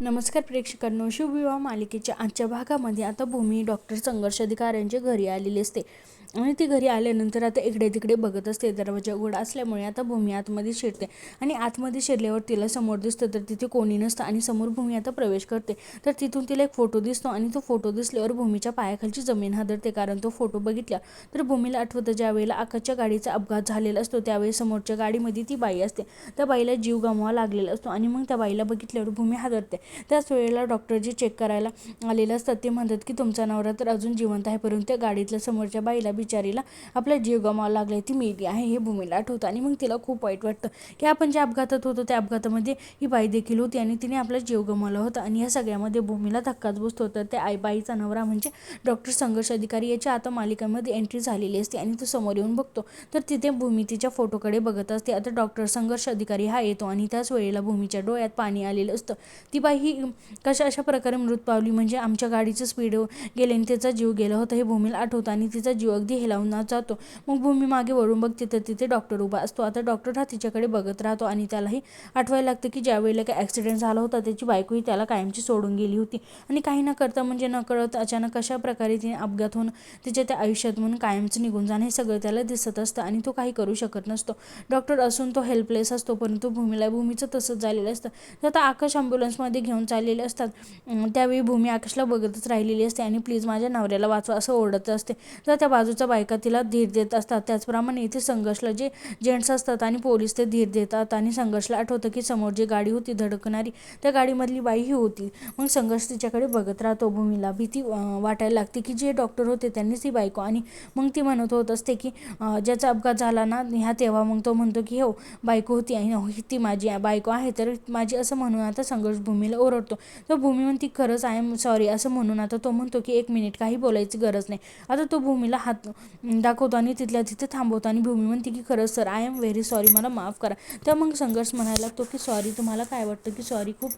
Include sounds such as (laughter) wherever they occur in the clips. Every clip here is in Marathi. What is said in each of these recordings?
नमस्कार प्रेक्षकांनो शिवविवाह मालिकेच्या आजच्या भागामध्ये आता भूमी डॉक्टर संघर्ष अधिकाऱ्यांच्या घरी आलेली असते. आणि ती घरी आल्यानंतर आता इकडे तिकडे बघत असते दरवाजा उघडा असल्यामुळे आता भूमी आतमध्ये शिरते. आणि आतमध्ये शिरल्यावर तिला समोर दिसतं तर तिथे कोणी नसतं आणि समोर भूमी आता प्रवेश करते. तर तिथून तिला एक फोटो दिसतो आणि तो फोटो दिसल्यावर भूमीच्या पायाखालची जमीन हादरते कारण तो फोटो बघितला. तर भूमीला आठवतं ज्यावेळेला आकाशच्या गाडीचा अपघात झालेला असतो त्यावेळी समोरच्या गाडीमध्ये ती बाई असते. त्या बाईला जीव गमवा लागलेला असतो आणि मग त्या बाईला बघितल्यावर भूमी हादरते. त्याच वेळेला डॉक्टर जे चेक करायला आलेले असतात ते म्हणतात की तुमचा नवरा तर अजून जिवंत आहे परंतु त्या गाडीतल्या समोरच्या बाईला बिचारीला आपला जीव गमावा लागलाय ती मेली आहे हे भूमीला आठवतं. आणि मग तिला खूप वाईट वाटतं की आपण ज्या अपघातात होतो त्या अपघातामध्ये ही बाई देखील होती आणि तिने आपला जीव गमावला होता. आणि या सगळ्यामध्ये भूमीला धक्काच बसतो. तर त्या आई बाईचा नवरा म्हणजे डॉक्टर संघर्ष अधिकारी याच्या आता मालिकामध्ये एंट्री झालेली असते आणि तो समोर येऊन बघतो. तर तिथे भूमी तिच्या फोटोकडे बघत असते. आता डॉक्टर संघर्ष अधिकारी हा येतो आणि त्याच वेळेला भूमीच्या डोळ्यात पाणी आलेलं असतं. ती बाई ही कशा अशा प्रकारे मृत पावली? म्हणजे आमच्या गाडीचं स्पीड गेले आणि तिचा जीव गेला होता हे भूमीला आठवतं आणि तिचा जीव अगदी हेलावून जातो. मग भूमी मागे वळून बघते तर तिथे डॉक्टर उभा असतो. आता डॉक्टर हा तिच्याकडे बघत राहतो आणि त्यालाही आठवायला लागतं की ज्यावेळेला काय काही ॲक्सिडेंट झाला होता त्याची बायकोही त्याला कायमची सोडून गेली होती. आणि काही न करता म्हणजे न कळत अचानक कशा प्रकारे तिने अपघात होऊन तिच्या त्या आयुष्यात म्हणून कायमचं निघून जाणं हे सगळं त्याला दिसत असतं आणि तो काही करू शकत नसतो. डॉक्टर असून तो हेल्पलेस असतो परंतु भूमीला भूमीचं तसंच झालेलं असतं. तर आता आकाश ॲम्ब्युलन्समध्ये घेऊन चाललेले असतात. त्यावेळी भूमी आकाशला बघतच राहिलेली असते आणि प्लीज माझ्या नवऱ्याला वाचवा असं ओरडत असते. तर त्या बाजूच्या बायका तिला धीर देत असतात. त्याचप्रमाणे इथे संघर्षला जे जेंट्स असतात आणि पोलीस ते धीर देतात आणि संघर्षला आठवतं की समोर जी गाडी होती धडकणारी त्या गाडीमधली बाई ही होती. मग संघर्ष तिच्याकडे बघत राहतो. भूमीला भीती वाटायला लागते की जे डॉक्टर होते त्यांनीच ती बायको आणि मग ती म्हणत होत असते की ज्याचा अपघात झाला ना ह्या तेव्हा मग तो म्हणतो की हो बायको होती आणि हो ती माझी बायको आहे. तर माझी असं म्हणून आता संघर्ष भूमीला ओरडतो. तर भूमी म्हणती खरंच आय एम सॉरी असं म्हणून आता तो म्हणतो की एक मिनिट काही बोलायची गरज नाही. आता तो भूमीला हात दाखवतो आणि तिथल्या तिथे थांबवतो आणि भूमी म्हणते की खरंच sir I am very sorry मला माफ करा. तर मग संघर्ष म्हणायला लागतो की सॉरी तुम्हाला काय वाटतं की सॉरी खूप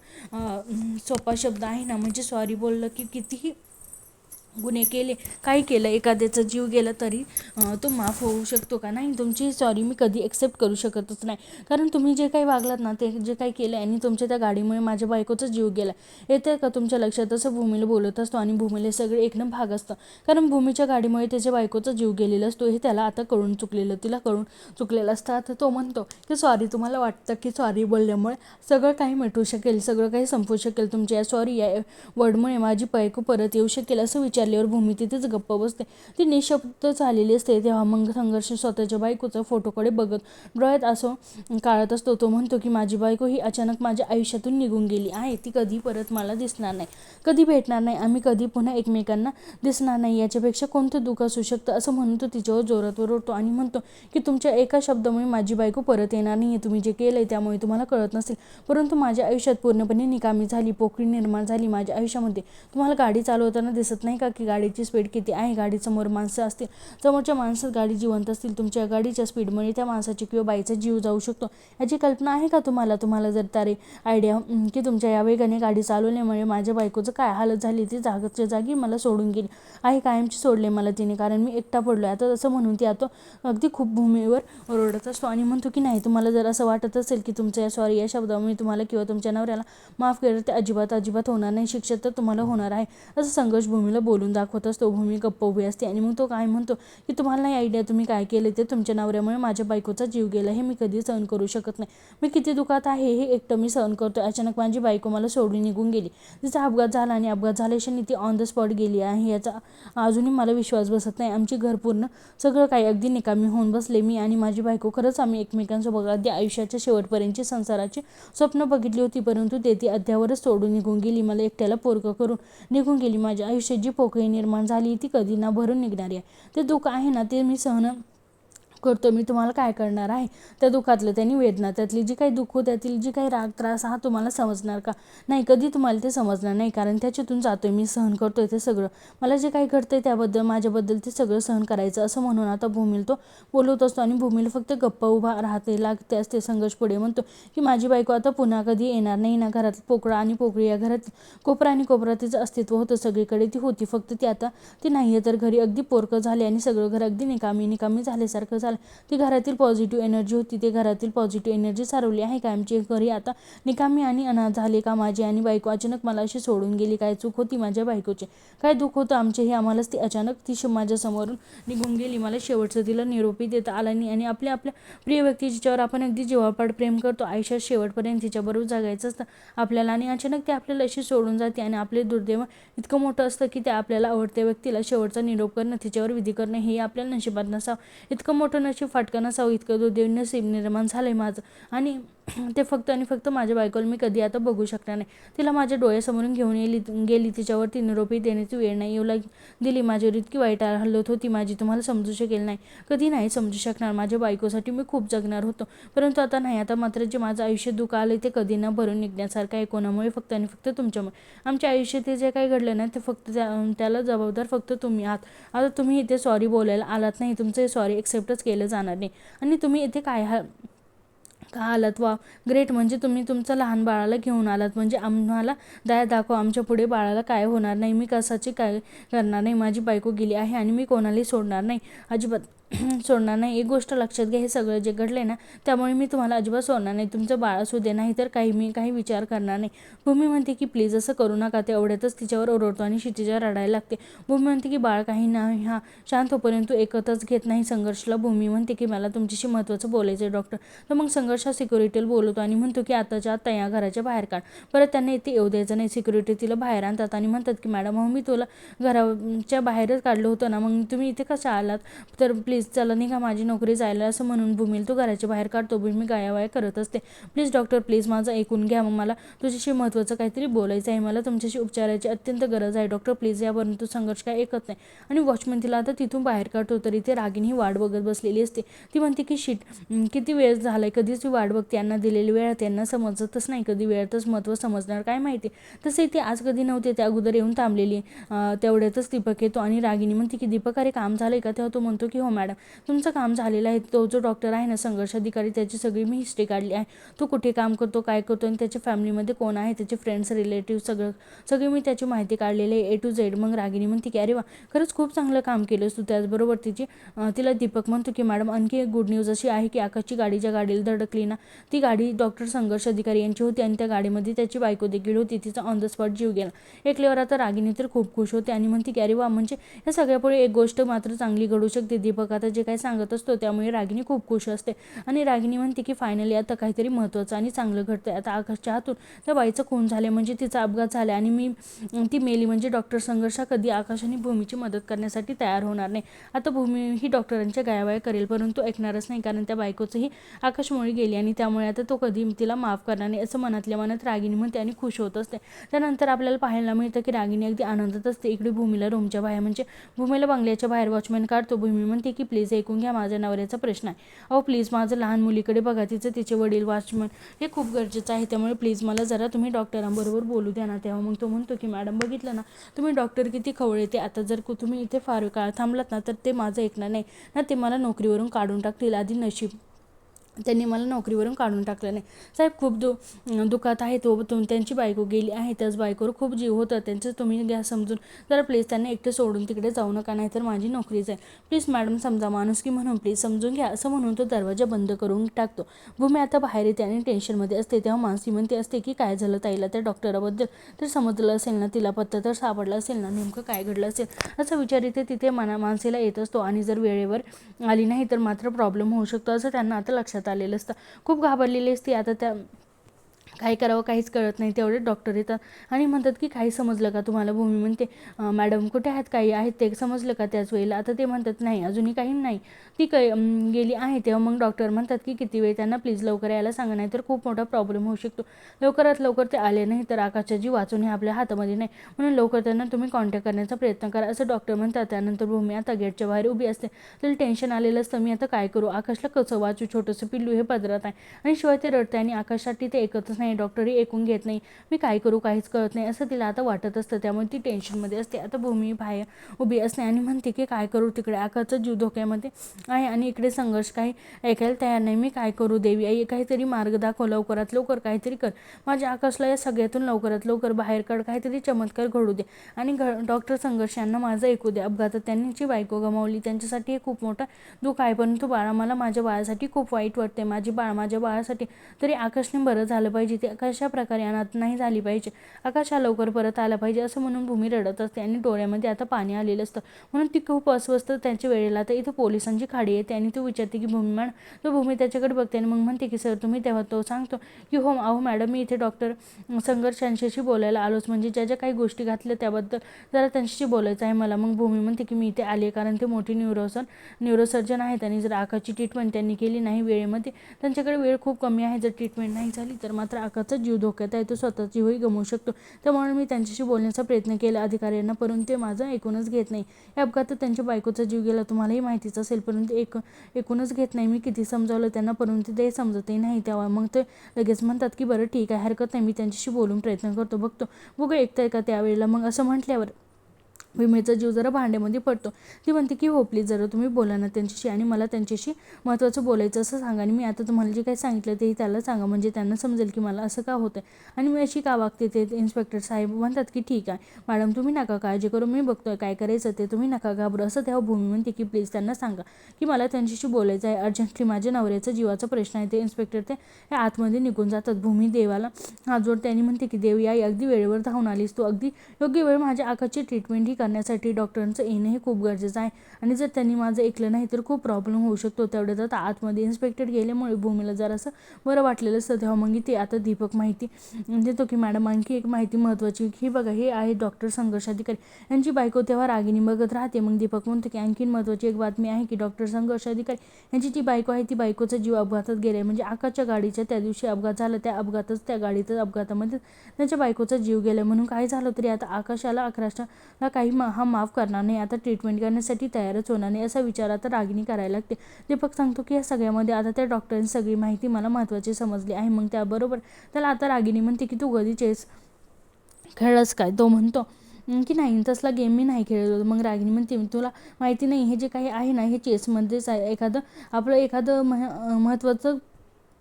सोपा शब्द आहे ना? म्हणजे सॉरी बोललं की कितीही गुन्हे केले काही केलं एखाद्याचा जीव गेला तरी तो माफ होऊ शकतो का? नाही तुमची सॉरी मी कधी एक्सेप्ट करू शकतच नाही. कारण तुम्ही जे काही वागलात ना ते जे काही केलं आणि तुमच्या त्या गाडीमुळे माझ्या बायकोचा जीव गेला. येतं का तुमच्या लक्षात? असं भूमीला बोलत असतो आणि भूमीला सगळे एकदम भाग असतं. कारण भूमीच्या गाडीमुळे त्याच्या बायकोचा जीव गेलेला असतो. हे त्याला आता कळून चुकलेलं तिला कळून चुकलेलं असतं. आता तो म्हणतो की सॉरी तुम्हाला वाटतं की सॉरी बोलल्यामुळे सगळं काही मिटू शकेल सगळं काही संपू शकेल तुमच्या या सॉरी या वर्डमुळे माझी बायको परत येऊ शकेल असं विचार विचारल्यावर भूमी तिथेच गप्प बसते. ती निशब्द झालेली असते. तेव्हा मग संघर्ष स्वतःच्या बायकोचा फोटोकडे बघत डोळ्यात असं काढत असतो. तो म्हणतो की माझी बायको ही अचानक माझ्या आयुष्यातून निघून गेली आहे. ती कधी परत मला दिसणार नाही. कधी भेटणार नाही. आम्ही कधी पुन्हा एकमेकांना दिसणार नाही. याच्यापेक्षा कोणतं दुःख असू शकतं? असं म्हणून तो तिच्यावर जोरात ओरडतो आणि म्हणतो की तुमच्या एका शब्दामुळे माझी बायको परत येणार नाही आहे तुम्ही जे केलं आहे त्यामुळे तुम्हाला कळत नसेल. परंतु माझ्या आयुष्यात पूर्णपणे निकामी झाली. पोकळी निर्माण झाली. माझ्या आयुष्यामध्ये तुम्हाला गाडी चालवताना दिसत नाही का की गाडीची स्पीड किती आहे? गाडीसमोर माणसं असतील. समोरच्या माणसात गाडी जिवंत असतील तुमच्या गाडीच्या स्पीडमुळे त्या माणसाची किंवा बाईचा जीव जाऊ शकतो. याची कल्पना आहे का तुम्हाला? तुम्हाला जर तारे आयडिया की तुमच्या या वेगाने गाडी चालवल्यामुळे माझ्या बायकोचं काय हालत झाली? ती जागच्या जागी मला सोडून गेली. आहे कायमची सोडले मला तिने कारण मी एकटा पडलो आहे आता असं म्हणून ती आता अगदी खूप भूमीवर ओरडत असतो आणि म्हणतो की नाही तुम्हाला जर असं वाटत असेल की तुमच्या या सॉरी या शब्दामुळे तुम्हाला किंवा तुमच्या नवऱ्याला माफ केलं ते अजिबात अजिबात होणार नाही. शिक्षा तर तुम्हाला होणार आहे. असं संघर्ष भूमीला बोलून दाखवत असतो भूमी गप्प उभी असते आणि मग तो काय म्हणतो की तुम्हाला नाही आयडिया तुम्ही काय केले ते तुमच्या नवऱ्यामुळे माझ्या बायकोचा जीव गेला हे मी कधी सहन करू शकत नाही. मी किती दुखात आहे हे एकटं मी सहन करतो अचानक माझी बायको मला सोडून निघून गेली. तिचा अपघात झाला आणि अपघात झाल्याशी ती ऑन द स्पॉट गेली आहे याचा अजूनही मला विश्वास बसत नाही. आमची घर पूर्ण सगळं काही अगदी निकामी होऊन बसले मी आणि माझी बायको खरंच आम्ही एकमेकांसोबत अगदी आयुष्याच्या शेवटपर्यंतची संसाराची स्वप्न बघितली होती परंतु ते ती अद्यावरच सोडून निघून गेली. मला एकट्याला पोरकं करून निघून गेली. माझ्या आयुष्याची पोकळी निर्माण झाली ती कधी ना भरून निघणारी आहे. ते दुःख आहे ना ते मी सहन करतो मी तुम्हाला काय करणार आहे? त्या दुःखातलं त्यांनी वेदना त्यातली जी काही दुःख त्यातील जी काही राग त्रास हा तुम्हाला समजणार का? नाही कधी तुम्हाला ते समजणार नाही कारण त्याच्यातून जातोय मी सहन करतोय ते सगळं. मला जे काही घडतंय त्याबद्दल माझ्याबद्दल ते सगळं सहन करायचं असं म्हणून आता भूमील तो बोलवत असतो आणि भूमीला फक्त गप्पा उभा राहते लागते असते संघर्ष पुढे म्हणतो की माझी बायको आता पुन्हा कधी येणार नाही ना घरात पोकळा आणि पोकळी या घरात कोपरा आणि कोपरा तिचं अस्तित्व होतं सगळीकडे ती होती फक्त ती आता ती नाही आहे तर घरी अगदी पोरकं झाले आणि सगळं घर अगदी निकामी निकामी झाल्यासारखं झालं. ती घरातील पॉझिटिव्ह एनर्जी होती. ते घरातील पॉझिटिव्ह एनर्जी सारवली आहे का? आमची घरी आता निकामी आणि अनाथ झाले का माझी? आणि बायको अचानक मला अशी सोडून गेली. काय चूक होती माझ्या बायकोची? काय दुःख होतं आमचे हे आम्हालाच ती अचानक ती माझ्यासमोरून निघून गेली. मला शेवटचं तिला निरोपी देता आला नाही. आणि आपल्या आपल्या प्रिय व्यक्ती जिच्यावर आपण अगदी जीवापाड प्रेम करतो आयुष्यात शेवटपर्यंत तिच्याबरोबर जगायचं असतं आपल्याला. आणि अचानक ते आपल्याला अशी सोडून जाते आणि आपले दुर्दैव इतकं मोठं असतं की ते आपल्याला आवडत्या व्यक्तीला शेवटचा निरोप करणं तिच्यावर विधी करणं हे आपल्याला नशिबात नसावं. इतकं मोठं नशीब फाटकं नसावं इतकं दुर्दैव नसीब निर्माण झालं आहे माझं. आणि (clears throat) ते फक्त आणि फक्त माझ्या बायकोला मी कधी आता बघू शकणार नाही. तिला माझ्या डोळ्यासमोरून घेऊन येली गेली तिच्यावर ती निरोपी देण्याची वेळ नाही. येऊ लाग दिली माझ्यावर इतकी वाईट हल्लत होती माझी तुम्हाला समजू शकेल नाही. कधी नाही समजू शकणार. माझ्या बायकोसाठी मी खूप जगणार होतो. परंतु आता नाही आता मात्र जे माझं आयुष्य दुःख आलं ते कधी न भरून निघण्यासारखं आहे कोणामुळे फक्त आणि फक्त तुमच्यामुळे. आमच्या आयुष्यात ते जे काही घडलं ना ते फक्त त्या त्याला जबाबदार फक्त तुम्ही आहात. आता तुम्ही इथे सॉरी बोलायला आलात नाही. तुमचं हे सॉरी एक्सेप्टच केलं जाणार नाही. आणि तुम्ही इथे काय हा का आलात? वा ग्रेट म्हणजे तुम्ही तुमचं लहान बाळाला घेऊन आलात. म्हणजे आम्हाला दया दाखवा आमच्या पुढे बाळाला काय होणार नाही? मी कसाची काय करणार नाही? माझी बायको गेली आहे आणि मी कोणालाही सोडणार नाही. अजिबात. (clears throat) सोडणार नाही. एक गोष्ट लक्षात घ्या हे सगळं जे घडले ना त्यामुळे मी तुम्हाला अजिबात सोडणार नाही. तुमचं बाळ असू दे नाही तर काही मी काही विचार करणार नाही. भूमी म्हणते की प्लीज असं करू नका. ते एवढ्यातच तिच्यावर ओरडतो आणि क्षितिजा रडायला लागते. भूमी म्हणते की बाळ काही नाही हा शांत होपर्यंत एकतच घेत नाही. संघर्षला भूमी म्हणते की मला तुमच्याशी महत्त्वाचं बोलायचं आहे डॉक्टर. तर मग संघर्ष सिक्युरिटीला बोलवतो आणि म्हणतो की आताच्या आता या घराच्या बाहेर काढ. परत त्यांना इथे येऊ द्यायचं नाही. सिक्युरिटी तिला बाहेर आणतात आणि म्हणतात की मॅडम मग मी तुला घराच्या बाहेरच काढलं होतं ना मग तुम्ही इथे कशा आलात? तर प्लीज प्लीज चला निघा माझी नोकरी जायला असं म्हणून भूमील तू घराच्या बाहेर काढतो भूमी गायावाया करत असते. प्लीज डॉक्टर प्लीज माझं ऐकून घ्या मग मला. तुझ्याशी महत्त्वाचं काहीतरी बोलायचं आहे मला तुमच्याशी उपचाराची अत्यंत गरज आहे. डॉक्टर प्लीज यावरून परंतु संघर्ष काय ऐकत नाही. आणि वॉचमन तिला आता तिथून बाहेर काढतो तरी ते रागिनी ही वाट बघत बसलेली असते. ती म्हणते की शीट किती वेळ झालाय? कधीच ती वाट बघते. यांना दिलेली वेळ त्यांना समजतच नाही. कधी वेळातच महत्त्व समजणार काय माहिती? तसे ते आज कधी नव्हते त्या अगोदर येऊन थांबलेली. तेवढ्यातच दीपक येतो आणि रागिनी म्हणते की दीपक अरे काम झालंय का? तेव्हा तो म्हणतो की हो मॅडम मॅडम तुमचं काम झालेलं आहे. तो जो डॉक्टर आहे ना संघर्ष अधिकारी त्याची सगळी मी हिस्ट्री काढली आहे. तो कुठे काम करतो काय करतो आणि त्याच्या फॅमिलीमध्ये कोण आहे त्याचे फ्रेंड्स रिलेटिव्ह सगळं सगळी मी त्याची माहिती काढलेली आहे. ए टू झेड मग रागिनी म्हणते की अरे वा खरंच खूप चांगलं काम केलंस तू त्याचबरोबर तिची. तिला दीपक म्हणतो की मॅडम आणखी एक गुड न्यूज अशी आहे की आकाशची गाडी ज्या गाडीला धडकली ना ती गाडी डॉक्टर संघर्ष अधिकारी यांची होती आणि त्या गाडीमध्ये त्याची बायको देखील होती. तिचा ऑन द स्पॉट जीव गेला. ऐकल्यावर आता रागिनी तर खूप खुश होते आणि म्हणते की अरे वा म्हणजे या सगळ्यापुढे एक गोष्ट मात्र चांगली घडू शकते. दीपक आता जे काही सांगत असतो त्यामुळे रागिनी खूप खुश असते. आणि रागिनी म्हणते की फायनली आता काहीतरी महत्त्वाचं आणि चांगलं घडतं आता आकाशच्या हातून त्या बाईचं खून झाले म्हणजे तिचा अपघात झाला आणि मी ती मेली. म्हणजे डॉक्टर संघर्ष कधी आकाश आणि भूमीची मदत करण्यासाठी तयार होणार नाही. आता भूमी ही डॉक्टरांच्या गायावाया करेल. परंतु ऐकणारच नाही. कारण त्या बायकोचंही आकाशमुळे गेली आणि त्यामुळे आता तो कधी तिला माफ करणार नाही असं मनातल्या मनात रागिनी म्हणते आणि खुश होत असते. त्यानंतर आपल्याला पाहायला मिळतं की रागिनी अगदी आनंदात असते. इकडे भूमीला रूमच्या बाहेर म्हणजे भूमीला बंगल्याच्या बाहेर वॉचमॅन काढतो. भूमी म्हणते की प्लीज ऐकून घ्या माझ्या नवऱ्याचा प्रश्न आहे. अहो प्लीज माझं लहान मुलीकडे बघा तिचं तिचे वडील वॉचमन हे खूप गरजेचं आहे. त्यामुळे प्लीज मला जरा तुम्ही डॉक्टरांबरोबर बोलू द्या ना. तेव्हा मग तो म्हणतो की मॅडम बघितलं ना तुम्ही डॉक्टर किती खवळ येते आता जर तुम्ही इथे फार काळ थांबलात ना तर ते माझं ऐकणार नाही. ना ते मला नोकरीवरून काढून टाकतील. आधी नशीब त्यांनी मला नोकरीवरून काढून टाकलं नाही. साहेब खूप दु दुखात आहे तो तुम त्यांची बायको गेली आहे त्याच बायकोवर खूप जीव होता त्यांचं तुम्ही घ्या समजून. जरा प्लीज त्यांना एकटे सोडून तिकडे जाऊ नका नाही तर माझी नोकरीच आहे. प्लीज मॅडम समजा माणूस की म्हणून प्लीज समजून घ्या असं म्हणून तो दरवाजा बंद करून टाकतो. भूमी आता बाहेर येते आणि टेन्शनमध्ये असते तेव्हा मानसी म्हणते असते की काय झालं ताईला त्या डॉक्टराबद्दल तर समजलं असेल ना तिला पत्ता तर सापडला असेल ना नेमकं काय घडलं असेल? असा विचार इथे तिथे मना माणसेला येत असतो आणि जर वेळेवर आली नाही तर मात्र प्रॉब्लेम होऊ शकतो असं त्यांना आता लक्षात आलेलं असतं. खूप घाबरलेली असते. आता त्या काय करावं काहीच कळत नाही. तेवढे डॉक्टर येतात आणि म्हणतात की काही समजलं का तुम्हाला भूमी? म्हणते मॅडम कुठे आहेत? काही आहेत ते समजलं का त्याच वेळेला? आता ते म्हणतात नाही अजूनही काही नाही. ती काय गेली आहे तेव्हा मग डॉक्टर म्हणतात की किती वेळ त्यांना प्लीज लवकर यायला सांगा नाही तर खूप मोठा प्रॉब्लेम होऊ शकतो. लवकरात लवकर ते आले नाही तर आकाशच्या जीव वाचून हे आपल्या हातामध्ये नाही. म्हणून लवकर त्यांना तुम्ही कॉन्टॅक्ट करण्याचा प्रयत्न करा असं डॉक्टर म्हणतात. त्यानंतर भूमी आता गेटच्या बाहेर उभी असते. तर टेन्शन आलेलं असतं. मी आता काय करू? आकाशला कसं वाचू? छोटंसं पिल्लू हे पदरात आहे. आणि शिवाय ते रडते आणि आकाशासाठी ते एकतच नाही. नाही डॉक्टरही ऐकून घेत नाही. मी काय करू काहीच कळत नाही असं तिला आता वाटत असतं. त्यामुळे ती टेन्शनमध्ये असते. आता भूमी बाहेर उभी असते आणि म्हणते की काय करू तिकडे? आकाचा जीव धोक्यामध्ये आहे आणि इकडे संघर्ष काही ऐकायला तयार नाही. मी काय करू देवी आई? काहीतरी मार्ग दाखव लवकरात लवकर काहीतरी कर. माझ्या आकाशला या सगळ्यातून लवकरात लवकर बाहेर काढ. काहीतरी चमत्कार घडू दे. आणि घ डॉक्टर संघर्ष यांना माझं ऐकू दे. अपघातात त्यांनी जी बायको गमावली त्यांच्यासाठी हे खूप मोठा दुःख आहे. परंतु बाळा मला माझ्या बाळासाठी खूप वाईट वाटते माझी बाळ माझ्या बाळासाठी तरी आकाशने बरं झालं पाहिजे. ते कशा प्रकारे अनाथ नाही झाली पाहिजे? आकाश हा लवकर परत आला पाहिजे असं म्हणून भूमी रडत असते आणि डोळ्यामध्ये आता पाणी आलेलं असतं. म्हणून ती खूप अस्वस्थ त्यांच्या वेळेला तर इथं पोलिसांची खाडी येते आणि तो विचारते की भूमी मॅडम तो भूमी त्याच्याकडे बघते आणि मग म्हणते की सर तुम्ही तेव्हा तो सांगतो की हो अहो मॅडम मी इथे डॉक्टर संघर्ष यांच्याशी बोलायला आलोच. म्हणजे ज्या ज्या काही गोष्टी घातल्या त्याबद्दल जरा त्यांच्याशी बोलायचं आहे मला. मग भूमी म्हणते की मी इथे आले कारण ते मोठी न्यूरोसन न्यूरोसर्जन आहेत आणि जर आकाची ट्रीटमेंट त्यांनी केली नाही वेळेमध्ये त्यांच्याकडे वेळ खूप कमी आहे. जर ट्रीटमेंट नाही झाली तर मात्र आकाचा जीव धोक्यात आहे तो स्वतः जीवही गमवू शकतो. त्यामुळे मी त्यांच्याशी बोलण्याचा प्रयत्न केला. अधिकाऱ्यांना परंतु ते माझं ऐकूनच घेत नाही. या अपघातात त्यांच्या बायकोचा जीव गेला. तुम्हालाही माहितीच असेल परंतु एक ऐकूनच घेत नाही. मी किती समजावलं त्यांना परंतु ते समजतही नाही. त्यावर मग ते लगेच म्हणतात की बरं ठीक आहे हरकत नाही. मी त्यांच्याशी बोलून प्रयत्न करतो बघतो. बघू ऐकताय का त्यावेळेला. मग असं म्हटल्यावर विमेचा जीव जरा भांड्यामध्ये पडतो. ती म्हणते की हो प्लीज जरा तुम्ही बोला ना त्यांच्याशी आणि मला त्यांच्याशी महत्त्वाचं बोलायचं असं सांगा आणि मी आता तुम्हाला जे काही सांगितलं तेही त्याला सांगा. म्हणजे त्यांना समजेल की मला असं का होतं आणि मी अशी का वागते ते इन्स्पेक्टर साहेब म्हणतात की ठीक आहे. मॅडम तुम्ही नका काळजी करू. मी बघतोय काय करायचं ते. तुम्ही नका घाबरू. असं तेव्हा भूमी म्हणते की प्लीज त्यांना सांगा की मला त्यांच्याशी बोलायचं आहे. अर्जंटली माझ्या नवऱ्याचा जीवाचा प्रश्न आहे. ते इन्स्पेक्टर ते हे आतमध्ये निघून जातात. भूमी देवाला हात जोड त्यांनी म्हणते की देवी आई अगदी वेळेवर धावून आलीस. तू अगदी योग्य वेळ माझ्या आकाची ट्रीटमेंट ही करण्यासाठी डॉक्टरांचं येणं हे खूप गरजेचं आहे. आणि जर त्यांनी माझं ऐकलं नाही तर खूप प्रॉब्लेम होऊ शकतो. तेवढ्यात आता आतमध्ये इन्स्पेक्टर गेल्यामुळे भूमीला जरासं बरं वाटलेलं असतं. तेव्हा मग ते आता दीपक माहिती देतो की मॅडम आणखी एक माहिती महत्त्वाची ही बघा हे आहे डॉक्टर संघर्ष अधिकारी. यांची बायको तेव्हा रागिनी बघत राहते. मग दीपक म्हणतो की आणखीन महत्त्वाची एक बातमी आहे की डॉक्टर संघर्ष अधिकारी यांची जी बायको आहे ती बायकोचा जीव अपघातात गेला म्हणजे आकाशच्या गाडीच्या त्या दिवशी अपघात झाला. त्या अपघातच त्या गाडीतच अपघातामध्ये त्याच्या बायकोचा जीव गेला म्हणून काय झालं तरी आता आकाशाला अकराशला काही मा हा माफ करणार नाही. आता ट्रीटमेंट करण्यासाठी तयारच होणार नाही असा विचार आता रागिनी करायला लागते. दीपक सांगतो की या सगळ्यामध्ये आता त्या डॉक्टरांनी सगळी माहिती मला महत्त्वाची समजली आहे. मग त्याबरोबर त्याला आता रागिनी म्हणते की तू कधी चेस खेळस काय? तो म्हणतो की नाही तसला गेम मी नाही खेळत मग रागिनी म्हणते तुला माहिती नाही हे जे काही आहे ना हे चेसमध्येच आहे. एखादं आपलं एखादं मह महत्त्वाचं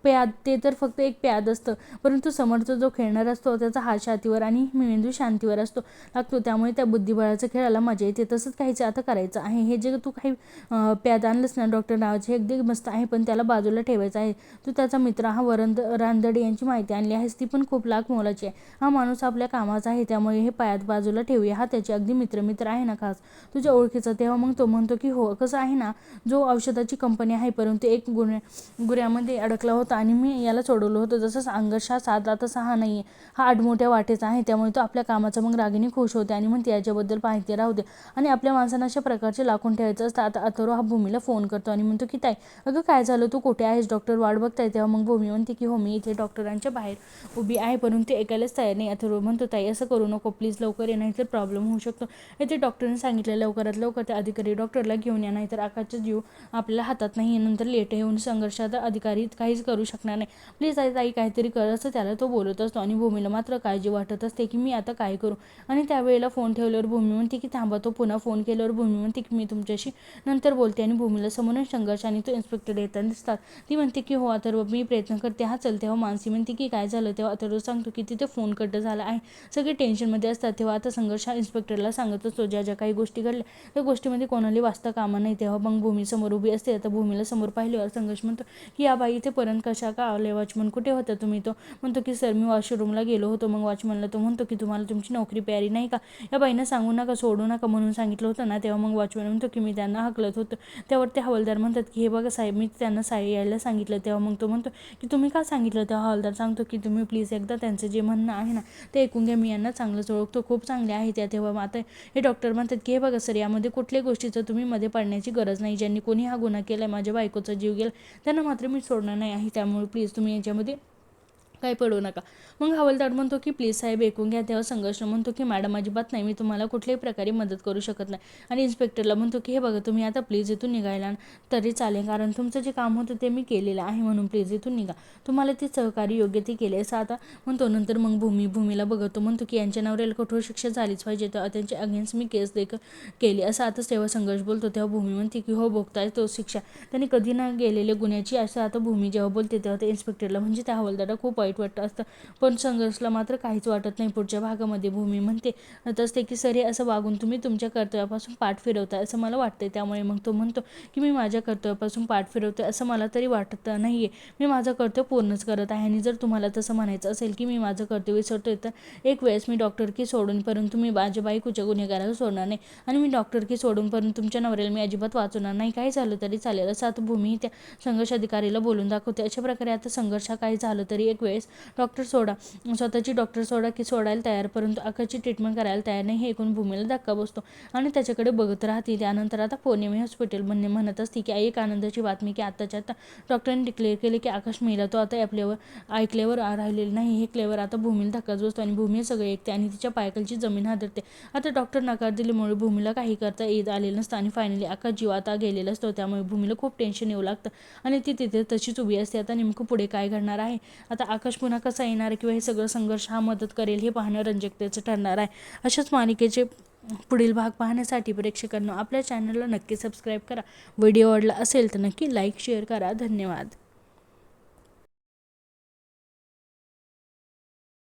प्याद ते तर फक्त एक प्याद असतं. परंतु समोरचा जो खेळणार असतो त्याचा हात छातीवर आणि मेंदू शांतीवर असतो. लागतो. त्यामुळे त्या बुद्धिबळाच्या खेळाला मजा येते. तसंच काहीच आता करायचं आहे. हे जे तू काही प्याद आणलंस ना डॉक्टर नावाचे हे अगदी मस्त आहे. पण त्याला बाजूला ठेवायचं आहे. तू त्याचा मित्र हा वरंद रांदडे यांची माहिती आणली आहेस. ती पण खूप लाख मोलाची आहे. हा माणूस आपल्या कामाचा आहे. त्यामुळे हे पायात बाजूला ठेवूया. हा त्याचे अगदी मित्र मित्र आहे ना खास. तुझ्या ओळखीचा तेव्हा मग तो म्हणतो की हो कसं आहे ना जो औषधाची कंपनी आहे परंतु एक गुन्ह्या गुऱ्यामध्ये अडकला होता आणि मी याला सोडवलं होतं. जसं अंगशा साधला तसा हा नाही आहे हा आडमोठ्या वाटेचा आहे. त्यामुळे तो आपल्या कामाचा मग रागीने खुश होते आणि म्हणते याच्याबद्दल माहिती राहू दे. आणि आपल्या माणसांना अशा प्रकारचे लाखून ठेवायचं असतं. आता अथर्व हा भूमीला फोन करतो आणि म्हणतो की ताई अगं काय झालं? तू कुठे आहेस? डॉक्टर वाट बघताय. तेव्हा मग भूमी म्हणते की हो मी इथे डॉक्टरांच्या बाहेर उभी आहे परंतु ऐकायलाच तयार नाही. अथर्व म्हणतो ताई असं करू नको. प्लीज लवकर ये नाही तर प्रॉब्लेम होऊ शकतो. येथे डॉक्टरने सांगितलं लवकरात लवकर त्या अधिकारी डॉक्टरला घेऊन या नाही तर आकाशचा जीव आपल्याला हातात नाही नंतर लेट येऊन संघर्षात अधिकारी काहीच करू शकणार नाही. प्लीज आई ताई काहीतरी कर असं त्याला तो बोलत असतो आणि भूमीला मात्र काळजी वाटत असते की मी आता काय करू? आणि त्यावेळेला फोन ठेवल्यावर भूमी म्हणते की थांबा तो पुन्हा फोन केल्यावर भूमी म्हणते की मी तुमच्याशी नंतर बोलते. आणि भूमीला समोरून संघर्ष आणि तो इन्स्पेक्टर येताना दिसतात. ती म्हणते की हो अथर्व मी प्रयत्न करते हा चल. तेव्हा मानसी म्हणते की काय झालं? तेव्हा अथर्व सांगतो की तिथे फोन कट झाला आहे. सगळे टेन्शनमध्ये असतात. तेव्हा आता संघर्ष इन्स्पेक्टरला सांगत असतो ज्या ज्या काही गोष्टी घडल्या त्या गोष्टीमध्ये कोणाला वाचता कामा नाही तेव्हा मग भूमी समोर उभी असते. आता भूमीला समोर पाहिल्यावर संघर्ष म्हणतो की या बाई इथे पर्यंत कशा का आले? वॉचमन कुठे होता तुम्ही? तो म्हणतो की सर मी वॉशरूमला गेलो होतो. मग वॉचमनला तो म्हणतो की तुम्हाला तुमची नोकरी प्यारी नाही का? या बाईनं सांगू नका सोडू नका म्हणून सांगितलं होतं ना तेव्हा मग वॉचमन म्हणतो की मी त्यांना हकलत होतं. त्यावर ते हवालदार म्हणतात की हे बघा साहेब मी त्यांना साई यायला सांगितलं. तेव्हा मग तो म्हणतो की तुम्ही का सांगितलं? तेव्हा हवालदार सांगतो की तुम्ही प्लीज एकदा त्यांचं जे म्हणणं आहे ना ते ऐकून घ्या. मी यांना चांगलंच ओळखतो. खूप चांगले आहे त्या. तेव्हा आता हे डॉक्टर म्हणतात की हे बघा सर यामध्ये कुठल्याही गोष्टीचं तुम्ही मध्ये पडण्याची गरज नाही. ज्यांनी कोणी हा गुन्हा केला माझ्या बायकोचा जीव गेला त्यांना मात्र मी सोडणार नाही. आहे त्यामुळे प्लीज तुम्ही याच्यामध्ये काही पडू नका. मग हवालदार म्हणतो की प्लीज साहेब ऐकून घ्या. तेव्हा संघर्ष म्हणतो की मॅडम अजिबात नाही. मी तुम्हाला कुठल्याही प्रकारे मदत करू शकत नाही. आणि इन्स्पेक्टरला म्हणतो की हे बघा तुम्ही आता प्लीज इथून निघायला तरी चालेल. कारण तुमचं जे काम होतं ते मी केलेलं आहे म्हणून प्लीज इथून निघा. तुम्हाला ते सहकार्य योग्य ते केले असं आता म्हणतो. नंतर मग भूमी भूमीला बघतो. म्हणतो की यांच्या नवऱ्याला कठोर शिक्षा झालीच पाहिजे. तर त्यांच्या अगेन्स्ट मी केस देख केली. असं आताच तेव्हा संघर्ष बोलतो. तेव्हा भूमी म्हणते की हो बघताय तो शिक्षा. त्यांनी कधी ना गेलेले गुन्ह्याची असं आता भूमी जेव्हा बोलते तेव्हा ते इन्स्पेक्टरला म्हणजे त्या हवालदाराला खूप वाईट वाटतं असतं. पण संघर्षला मात्र काहीच वाटत नाही. पुढच्या भागामध्ये भूमी म्हणते असते की सर हे असं वागून तुम्ही तुमच्या कर्तव्यापासून पाठ फिरवताय असं मला वाटतंय. त्यामुळे मग तो म्हणतो की मी माझ्या कर्तव्यापासून पाठ फिरवते असं मला तरी वाटत नाही आहे मी माझं कर्तव्य पूर्णच करत आहे. आणि जर तुम्हाला तसं म्हणायचं असेल की मी माझं कर्तव्य विसरतोय तर एक वेळेस मी डॉक्टर की सोडून परंतु मी माझ्या बायकोच्या गुन्हेगाराला सोडणार नाही. आणि मी डॉक्टर की सोडून परंतु तुमच्या नवऱ्याला मी अजिबात वाचवणार नाही. काही झालं तरी चालेल. असं आता भूमी त्या संघर्ष अधिकारीला बोलून दाखवते. अशा प्रकारे आता संघर्ष काही झालं तरी एक वेळ वेळेस डॉक्टर सोडा. स्वतःची डॉक्टर सोडा की सोडायला तयार परंतु आकाशची ट्रीटमेंट करायला तयार नाही हे ऐकून भूमीला धक्का बसतो. आणि त्याच्याकडे बघत राहते. त्यानंतर आता पौर्णिमे हॉस्पिटल म्हणणे म्हणत असते की एक आनंदाची बातमी की आताच्या आता डॉक्टरांनी डिक्लेअर केले की आकाश मेला तो आता आपल्यावर ऐकल्यावर राहिलेलं नाही. हे क्लेवर आता भूमीला धक्काच बसतो आणि भूमी सगळे ऐकते आणि तिच्या पायकलची जमीन हादरते. आता डॉक्टर नकार दिल्यामुळे भूमीला काही करता येत आलेलं नसतं आणि फायनली आकाश जीव आता गेलेला असतो. त्यामुळे भूमीला खूप टेन्शन येऊ लागतं आणि ती तिथे तशीच उभी असते. आता नेमकं पुढे काय घडणार आहे? आता आकाश आकाश पुन्हा कसा येणार किंवा हे सगळं संघर्ष हा मदत करेल हे पाहणं रंजकतेचं ठरणार आहे. अशाच मालिकेचे पुढील भाग पाहण्यासाठी प्रेक्षकांना आपल्या चॅनलला नक्की सबस्क्राईब करा. व्हिडिओ आवडला असेल तर नक्की लाईक शेअर करा. धन्यवाद.